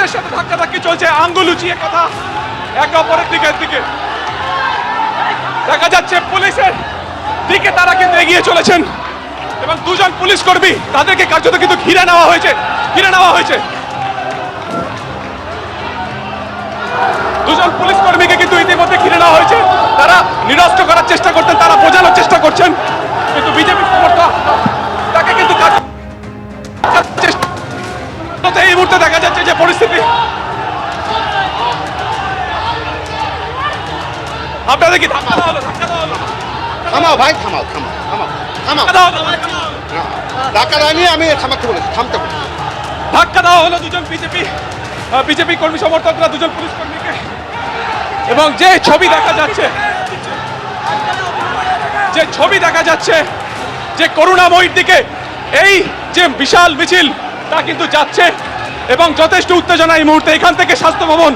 পুলিশের সাথে ধাক্কাধাক্কি চলছে, আঙ্গুল উঁচিয়ে কথা। একে অপরের দিকের দিকে দেখা যাচ্ছে পুলিশের দিকে তারা কিন্তু এগিয়ে চলেছেন। এবং দুজন পুলিশ কর্মী তাদেরকে কার্যত কিন্তু ঘিরে নেওয়া হয়েছে, ঘিরে নেওয়া হয়েছে। দুজন পুলিশ কর্মীকে কিন্তু আপনাদের কি ধাক্কা দেওয়া হলো? ধাক্কা দেওয়া হলো? থামাও ভাই থামাও থামাও থামাও থামাও। ধাক্কা দেওয়া হলো? ধাক্কা দেয়নি আমি থামাতে বলেছি থামতে বলেছি। ধাক্কা দেওয়া হলো দুজন বিজেপি বিজেপি কর্মী সমর্থকরা দুজন পুলিশ কর্মীকে। এবং যে ছবি দেখা যাচ্ছে যে ছবি দেখা যাচ্ছে যে করুণাময়ীর দিকে এই যে বিশাল মিছিল তা কিন্তু যাচ্ছে। এবং যথেষ্ট উত্তেজনা এই মুহূর্তে এখান থেকে স্বাস্থ্য ভবন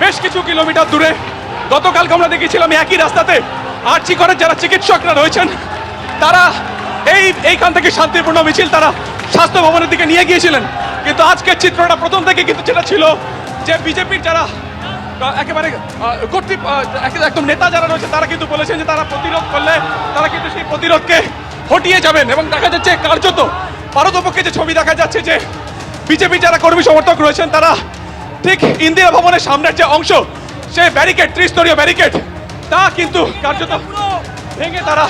বেশ কিছু কিলোমিটার দূরে। গতকালকে আমরা দেখেছিলাম একই রাস্তাতে আর্চি করের যারা চিকিৎসকরা রয়েছেন তারা এই এইখান থেকে শান্তিপূর্ণ মিছিল তারা স্বাস্থ্য ভবনের দিকে নিয়ে গিয়েছিলেন। কিন্তু আজকের চিত্রটা প্রথম থেকে কিন্তু যেটা ছিল যে বিজেপির যারা একেবারে আহ, কর্তৃ এক- একদম নেতা যারা রয়েছে তারা কিন্তু বলেছেন যে তারা প্রতিরোধ করলে তারা কিন্তু সেই প্রতিরোধকে হটিয়ে যাবেন এবং দেখা যাচ্ছে কার্যত পারতপক্ষে যে ছবি দেখা যাচ্ছে যে বিজেপি যারা কর্মী সমর্থক রয়েছেন তারা ঠিক ইন্দিরা ভবনের সামনের যে অংশ সে ব্যারিকেড ত্রিস্তরীয় ব্যারিকেড। তা কিন্তু কার্যত ভেঙে তারা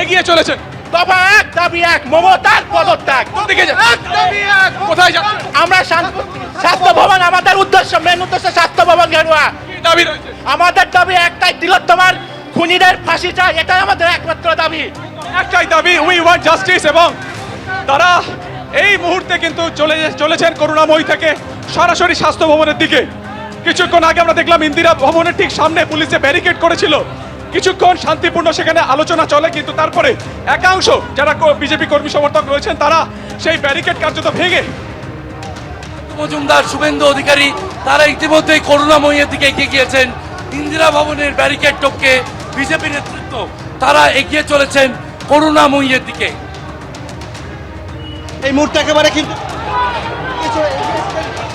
এগিয়ে চলেছেন। দফা এক দাবি এক মমতার পদত্যাগ। এক কোথায় যান? আমরা স্বাস্থ্য ভবন আমাদের উদ্দেশ্য মেন উদ্দেশ্য স্বাস্থ্য ভবন ঘেরুয়া। কি দাবি আমাদের দাবি একটাই তিলোত্তমার খুনিদের ফাঁসি চাই এটাই আমাদের একমাত্র দাবি। একটাই দাবি উই ওয়ান্ট জাস্টিস এবং তারা এই মুহূর্তে কিন্তু চলে চলেছেন করুণাময়ী থেকে সরাসরি স্বাস্থ্য ভবনের দিকে। কিছুক্ষণ আগে আমরা দেখলাম ইন্দিরা ভবনের ঠিক সামনে পুলিশে ব্যারিকেড করেছিল। কিছুক্ষণ শান্তিপূর্ণ সেখানে আলোচনা চলে কিন্তু তারপরে একাংশ যারা বিজেপি কর্মী সমর্থক রয়েছেন তারা সেই ব্যারিকেড কার্যত ভেঙে মজুমদার শুভেন্দু অধিকারী তারা ইতিমধ্যেই করুণাময়ের দিকে এগিয়ে গিয়েছেন। ইন্দিরা ভবনের ব্যারিকেড টপকে বিজেপি নেতৃত্ব তারা এগিয়ে চলেছেন করুণাময়ের দিকে। এই মুহূর্তে একেবারে কিন্তু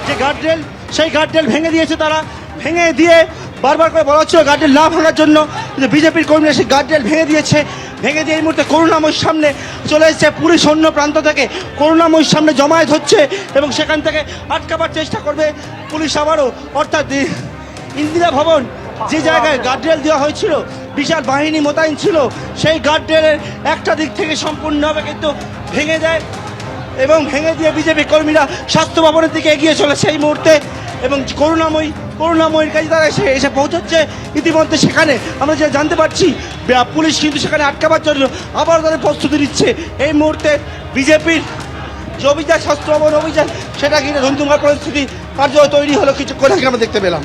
যে গার্ডরেল সেই গার্ডরেল ভেঙে দিয়েছে তারা। ভেঙে দিয়ে বারবার করে বলা হচ্ছিল গার্ডরেল না ভাঙার জন্য। যে বিজেপির কর্মীরা সেই গার্ডরেল ভেঙে দিয়েছে। ভেঙে দিয়ে এই মুহূর্তে করুণাময়ীর সামনে চলে এসেছে পুলিশ অন্য প্রান্ত থেকে। করুণাময়ীর সামনে জমায়েত হচ্ছে এবং সেখান থেকে আটকাবার চেষ্টা করবে পুলিশ আবারও। অর্থাৎ ইন্দিরা ভবন যে জায়গায় গার্ডরেল দেওয়া হয়েছিল, বিশাল বাহিনী মোতায়েন ছিল, সেই গার্ডরেলের একটা দিক থেকে সম্পূর্ণভাবে কিন্তু ভেঙে যায়। এবং ভেঙে দিয়ে বিজেপি কর্মীরা স্বাস্থ্য ভবনের দিকে এগিয়ে চলেছে এই মুহূর্তে। এবং করুণাময়ী, করুণাময়ীর কাছে তারা এসে এসে পৌঁছচ্ছে ইতিমধ্যে সেখানে। আমরা যে জানতে পারছি পুলিশ কিন্তু সেখানে আটকাবার জন্য আবার তাদের প্রস্তুতি নিচ্ছে। এই মুহূর্তে বিজেপির যে অভিযান, স্বাস্থ্য ভবন অভিযান, সেটা কিন্তু ধুমধুমার পরিস্থিতি কার্য তৈরি হলো। কিছুক্ষণ আগে আমরা দেখতে পেলাম।